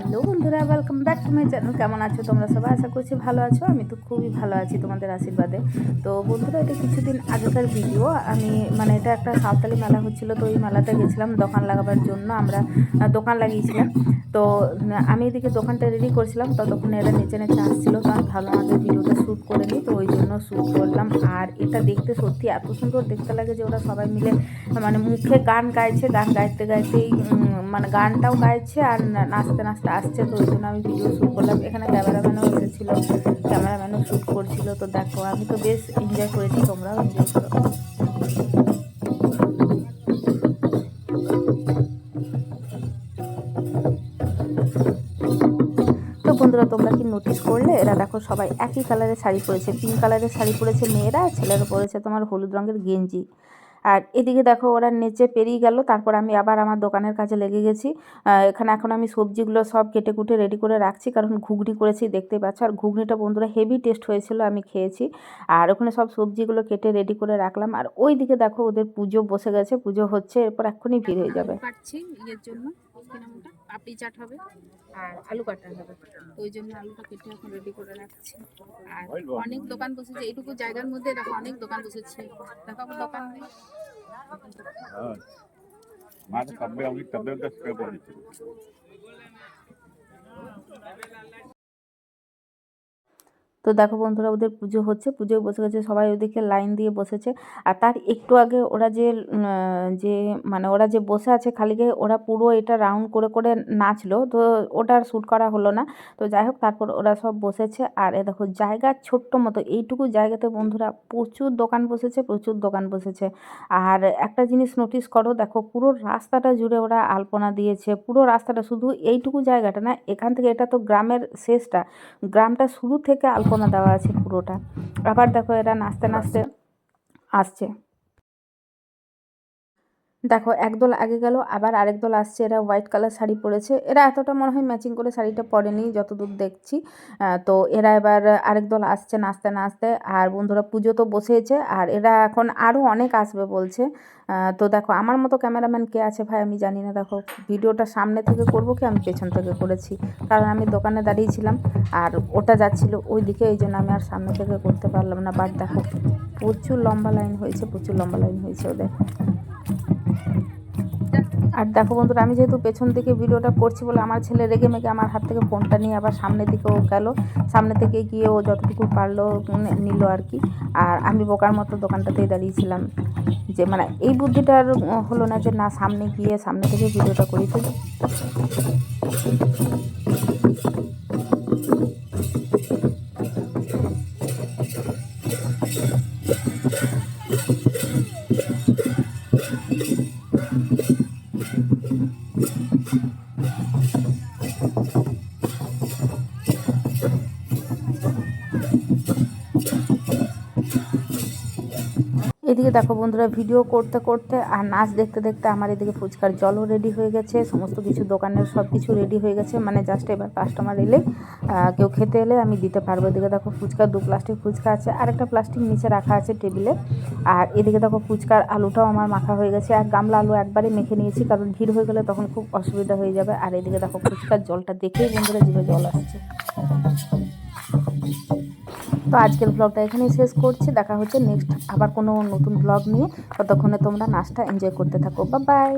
Hello বন্ধুরা welcome back to my channel কেমন আছো তোমরা সবাই? আশা করছি ভালো আছো। আমি তো খুবই ভালো আছি তোমাদের আশীর্বাদে। তো বন্ধুরা, এটা কিছুদিন আগেকার ভিডিও আমি মানে এটা একটা সাঁওতালি মেলা হচ্ছিল, তো ওই মেলাতে গেছিলাম দোকান লাগাবার জন্য। আমরা দোকান লাগিয়েছিলাম। তো আমি এদিকে দোকানটা রেডি করছিলাম। ততক্ষণে এরা নিচে নিচে আসছিল। তো আমি ভালো আমাদের ভিডিওটা শ্যুট করে নিই। তো ওই জন্য শ্যুট করলাম। আর এটা দেখতে সত্যি এত সুন্দর দেখতে লাগে যে ওরা সবাই মিলে মানে মুখে গান গাইছে। গান গাইতে গাইতেই মানে গানটাও গাইছে আর নাচতে নাচতে আসছে তো ওই জন্য আমি ভিডিও শ্যুট করলাম। এখানে ক্যামেরাম্যানও এসেছিল ক্যামেরাম্যানও শ্যুট করছিল। তো দেখো, আমি তো বেশ এনজয় করেছি, তোমরাও এনজয় করো। তো বন্ধুরা, তোমরা কি নোটিস করলে? এরা দেখো সবাই একই কালারের শাড়ি পরেছে। পিঙ্ক কালারের শাড়ি পরেছে মেয়েরা, ছেলেরা পরেছে তোমার হলুদ রঙের গেঞ্জি। আর এদিকে দেখো ওরা নেচে পেরিয়ে গেল, তারপর আমি আবার আমার দোকানের কাছে লেগে গেছি। এখানে এখন আমি সবজিগুলো সব কেটে কুটে রেডি করে রাখছি, কারণ ঘুগনি করেছি, দেখতে পাচ্ছ। আর ঘুগনিটা বন্ধুরা হেভি টেস্ট হয়েছিল, আমি খেয়েছি। আর ওখানে সব সবজিগুলো কেটে রেডি করে রাখলাম। আর ওই দিকে দেখো ওদের পুজো বসে গেছে, পুজো হচ্ছে, এরপর এক্ষুনি ভিড় হয়ে যাবে। পাচ্ছি ইয়ের জন্য পাপড়ি চাট হবে আর আলু কাটা হবে। তো ওই জন্য আলুটা কেটে এখন রেডি করে রাখছি। আর অনেক দোকান বসেছে এইটুকু জায়গার মধ্যে দেখো অনেক দোকান বসেছে। দেখাবো দোকান নেই। মাছ কবে আমি কবে দশ টাকা তো দেখো বন্ধুরা, ওদের পুজো হচ্ছে, পুজোয় বসে গেছে, সবাই ওদিকে লাইন দিয়ে বসেছে। আর তার একটু আগে ওরা যে যে মানে ওরা যে বসে আছে খালি গায়ে, ওরা পুরো এটা রাউন্ড করে করে নাচলো। তো ওটা আর শ্যুট করা হলো না। তো যাই হোক, তারপর ওরা সব বসেছে। আর এ দেখো, জায়গা ছোট্ট মতো, এইটুকু জায়গাতে বন্ধুরা প্রচুর দোকান বসেছে, প্রচুর দোকান বসেছে। আর একটা জিনিস নোটিস করো, দেখো পুরো রাস্তাটা জুড়ে ওরা আলপনা দিয়েছে। পুরো রাস্তাটা শুধু এইটুকু জায়গাটা না, এখান থেকে এটা তো গ্রামের শেষটা। গ্রামটা শুরু থেকে আলপনা দেওয়া আছে পুরোটা। আবার দেখো এরা নাচতে নাচতে আসছে। দেখো একদল আগে গেল, আবার আরেক দল আসছে। এরা হোয়াইট কালার শাড়ি পরেছে। এরা এতটা মনে হয় ম্যাচিং করে শাড়িটা পরেনি, যতদূর দেখছি। তো এরা এবার আরেক দল আসছে নাচতে নাচতে। আর বন্ধুরা, পুজো তো বসেছে আর এরা এখন আরও অনেক আসবে বলছে। তো দেখো, আমার মতো ক্যামেরাম্যান কে আছে ভাই আমি জানি না। দেখো, ভিডিওটা সামনে থেকে করব কি, আমি পেছন থেকে করেছি? কারণ আমি দোকানে দাঁড়িয়েছিলাম আর ওটা যাচ্ছিল ওই দিকে এই জন্য আমি আর সামনে থেকে করতে পারলাম না। বাট দেখো, প্রচুর লম্বা লাইন হয়েছে, প্রচুর লম্বা লাইন হয়েছে ওদের। আর দেখো বন্ধুরা, আমি যেহেতু পেছন দিকে ভিডিওটা করছি বলে আমার ছেলে রেগে মেগে আমার হাত থেকে ফোনটা নিয়ে আবার সামনের দিকে ও গেল। সামনে থেকে গিয়ে ও যতটুকু পারল নিল আর কি। আর আমি বোকার মতো দোকানটাতেই দাঁড়িয়েছিলাম যে মানে এই বুদ্ধিটা আর হলো না যে না, সামনে গিয়ে সামনে থেকে ভিডিওটা করি এদিকে দেখো বন্ধুরা, ভিডিও করতে করতে আর নাচ দেখতে দেখতে আমার এদিকে ফুচকার জলও রেডি হয়ে গেছে, সমস্ত কিছু দোকানের সব কিছু রেডি হয়ে গেছে মানে জাস্ট এবার কাস্টমার এলে কেউ খেতে এলে আমি দিতে পারব। এদিকে দেখো ফুচকা দু প্লাস্টিক ফুচকা আছে আর একটা প্লাস্টিক নিচে রাখা আছে টেবিলে আর এদিকে দেখো ফুচকার আলুটাও আমার মাখা হয়ে গেছে, আর গামলা আলু একবারে মেখে নিয়েছি, কারণ ভিড় হয়ে গেলে তখন খুব অসুবিধা হয়ে যাবে। আর এদিকে দেখো ফুচকার জলটা দেখেই বন্ধুরা জিভে জল আসছে। তো আজকের ব্লগটা এখানেই শেষ করছি। দেখা হচ্ছে নেক্সট আবার কোনো নতুন ব্লগ নিয়ে। ততক্ষণে তোমরা নাচটা এনজয় করতে থাকো। বা বাই